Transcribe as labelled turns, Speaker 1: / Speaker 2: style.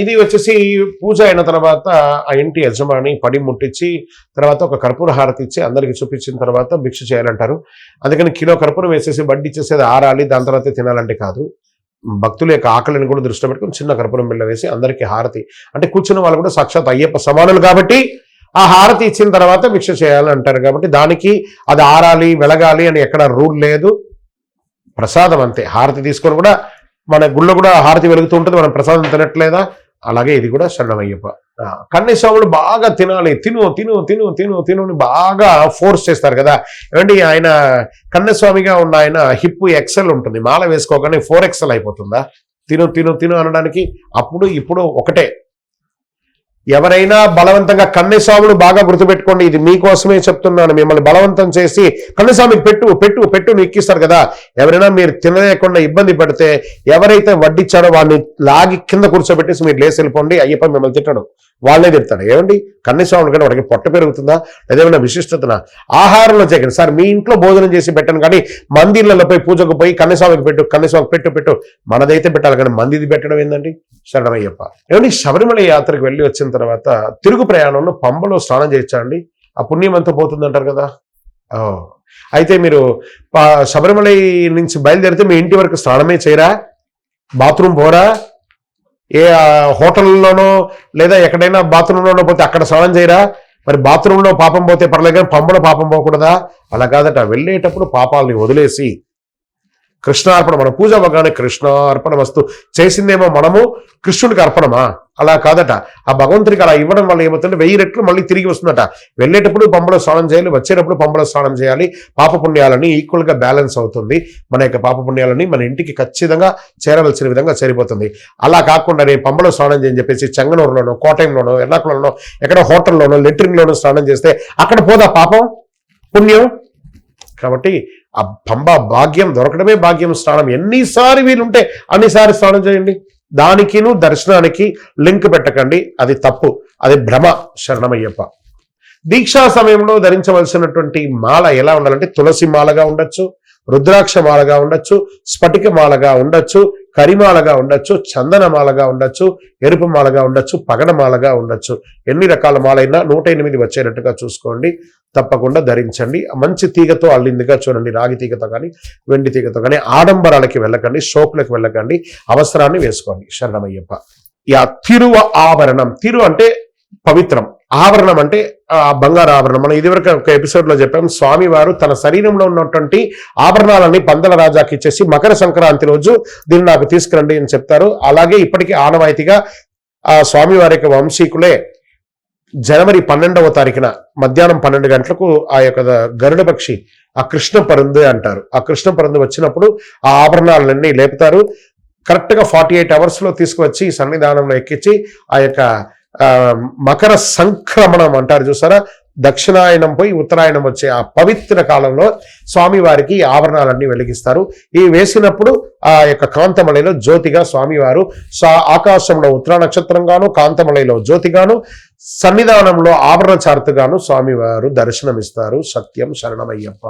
Speaker 1: ఇది వచ్చేసి పూజ అయిన తర్వాత ఆ ఇంటి యజమాని పడి ముట్టించి తర్వాత ఒక కర్పూర హారతి ఇచ్చి అందరికి చూపించిన తర్వాత భిక్ష చేయాలంటారు. అందుకని కిలో కర్పూరం వేసేసి వడ్డీ ఇచ్చేసేది ఆరాలి దాని తర్వాత తినాలంటే కాదు. భక్తుల యొక్క ఆకలిని కూడా దృష్టిలో పెట్టుకుని చిన్న కర్పూరం బిళ్ళ వేసి అందరికీ హారతి. అంటే కూర్చున్న వాళ్ళు కూడా సాక్షాత్ అయ్యప్ప సమానులు కాబట్టి ఆ హారతి ఇచ్చిన తర్వాత భిక్ష చేయాలంటారు అంటారు కాబట్టి దానికి అది ఆరాలి వెలగాలి అని ఎక్కడ రూల్ లేదు. ప్రసాదం అంతే. హారతి తీసుకొని కూడా మన గుళ్ళో కూడా హారతి వెలుగుతూ ఉంటుంది. మనం ప్రసాదం తినట్లేదా? అలాగే ఇది కూడా శరణమయ్యప్ప. కన్నీస్వాములు బాగా తినాలి. తిను తిను తిను తిను తిను బాగా ఫోర్స్ చేస్తారు కదా. ఏమండి ఆయన కన్నస్వామిగా ఉన్న ఆయన హిప్ ఎక్సెల్ ఉంటుంది. మాల వేసుకోగానే ఫోర్ ఎక్సెల్ అయిపోతుందా? తిను తిను తిను అనడానికి అప్పుడు ఇప్పుడు ఒకటే. ఎవరైనా బలవంతంగా కన్నెస్వాములు బాగా గుర్తుపెట్టుకోండి. ఇది మీకోసమే చెప్తున్నాను. మిమ్మల్ని బలవంతం చేసి కన్నెస్వామికి పెట్టు పెట్టు పెట్టు ఎక్కిస్తారు కదా. ఎవరైనా మీరు తినలేకుండా ఇబ్బంది పడితే ఎవరైతే వడ్డిచ్చాడో వాడిని లాగి కింద కూర్చోబెట్టేసి మీరు లేసి వెళ్ళిపోండి. అయ్యప్ప మిమ్మల్ని తిట్టడం. వాళ్ళే తిడతాడు ఏమండి? కన్నెస్వాములు కంటే వాడికి పొట్ట పెరుగుతుందా? లేదేమైనా విశిష్టతనా? ఆహారంలో చేయకండి. సార్ మీ ఇంట్లో భోజనం చేసి పెట్టను కానీ మందిర్లలో పోయి పూజకు పోయి కన్నస్వామికి పెట్టు కన్నెస్వామికి పెట్టు పెట్టు. మనదైతే పెట్టాలి కానీ మందిది పెట్టడం ఏందండి? శరణమయ్యప్ప. ఏమండి? శబరిమల యాత్రకు వెళ్ళి వచ్చిన తర్వాత తిరుగు ప్రయాణంలో పంబలో స్నానం చేయొచ్చా ఆ పుణ్యం అంతా పోతుందంటారు కదా? ఓ. అయితే మీరు పా- శబరిమల నుంచి బయలుదేరితే మీ ఇంటి వరకు స్నానమే చేయరా? బాత్రూమ్ పోరా? ఏ హోటల్లోనో లేదా ఎక్కడైనా బాత్రూంలోనో పోతే అక్కడ స్నానం చేయరా? మరి బాత్రూంలో పాపం పోతే పర్లేదు కానీ పంబలో పాపం పోకూడదా? అలా కాదట. వెళ్ళేటప్పుడు పాపాలని వదిలేసి కృష్ణార్పణ మన పూజ అవ్వగానే కృష్ణార్పణ వస్తు చేసిందేమో మనము కృష్ణుడికి అర్పణమా? అలా కాదట. ఆ భగవంతుడికి అలా ఇవ్వడం వల్ల ఏమవుతుందంటే వెయ్యి రెట్లు మళ్ళీ తిరిగి వస్తుందట. వెళ్ళేటప్పుడు పంబలో స్నానం చేయాలి వచ్చేటప్పుడు పంబలో స్నానం చేయాలి. పాప పుణ్యాలని బ్యాలెన్స్ అవుతుంది. మన యొక్క పాప పుణ్యాలని మన ఇంటికి ఖచ్చితంగా చేరవలసిన విధంగా చేరిపోతుంది అలా కాకుండా నేను పంపల స్నానం చేయని చెప్పేసి చెంగనూరులోనో కోటయంలోనో ఎర్నాకుళంలోనో ఎక్కడ హోటల్లోనో లెట్రిన్లోనో స్నానం చేస్తే అక్కడ పోదా పాపం? పుణ్యం? కాబట్టి ఆ పంబ భాగ్యం దొరకడమే భాగ్యం స్నానం ఎన్నిసారి వీలుంటే అన్నిసారి స్నానం చేయండి. దానికిను దర్శనానికి లింక్ పెట్టకండి. అది తప్పు. అది భ్రమ. శరణమయ్యప్ప. దీక్షా సమయంలో ధరించవలసినటువంటి మాల ఎలా ఉండాలంటే తులసి మాలగా ఉండొచ్చు రుద్రాక్ష మాలగా ఉండొచ్చు స్ఫటిక మాలగా ఉండొచ్చు కరిమాలగా ఉండొచ్చు చందనమాలగా ఉండొచ్చు ఎరుపు మాలగా ఉండొచ్చు పగడమాలగా ఉండొచ్చు. ఎన్ని రకాల మాలైనా నూట ఎనిమిది వచ్చేటట్టుగా చూసుకోండి. తప్పకుండా ధరించండి. మంచి తీగతో అల్లిందిగా చూడండి. రాగి తీగతో కానీ వెండి తీగతో కానీ ఆడంబరాలకి వెళ్ళకండి షోకులకు వెళ్ళకండి అవసరాన్ని వేసుకోండి. శరణమయ్యప్ప. యా తిరువ ఆభరణం. తిరు అంటే పవిత్రం. ఆభరణం అంటే ఆ బంగారు ఆభరణం మనం ఇదివరకు ఒక ఎపిసోడ్లో చెప్పాం స్వామివారు తన శరీరంలో ఉన్నటువంటి ఆభరణాలన్నీ పందల రాజాకి ఇచ్చేసి మకర సంక్రాంతి రోజు దీన్ని నాకు తీసుకురండి అని చెప్తారు. అలాగే ఇప్పటికీ ఆనవాయితీగా ఆ స్వామివారి యొక్క వంశీకులే జనవరి పన్నెండవ తారీఖున మధ్యాహ్నం పన్నెండు గంటలకు ఆ యొక్క గరుడ పక్షి ఆ కృష్ణ పరుందు అంటారు. ఆ కృష్ణ పరుందు వచ్చినప్పుడు ఆ ఆభరణాలన్నీ లేపుతారు. కరెక్ట్గా ఫార్టీ ఎయిట్ అవర్స్లో తీసుకువచ్చి సన్నిధానంలో ఎక్కించి ఆ యొక్క మకర సంక్రమణం అంటారు చూసారా? దక్షిణాయనం పోయి ఉత్తరాయణం వచ్చే ఆ పవిత్ర కాలంలో స్వామివారికి ఆభరణాలన్నీ వెలిగిస్తారు. ఈ వేసినప్పుడు ఆ యొక్క కాంతమలైలో జ్యోతిగా స్వామివారు ఆకాశంలో ఉత్తర నక్షత్రంగాను కాంతమలైలో జ్యోతిగాను సన్నిధానంలో ఆభరణ చార్తుగాను స్వామివారు దర్శనమిస్తారు. సత్యం శరణమయ్యప్ప.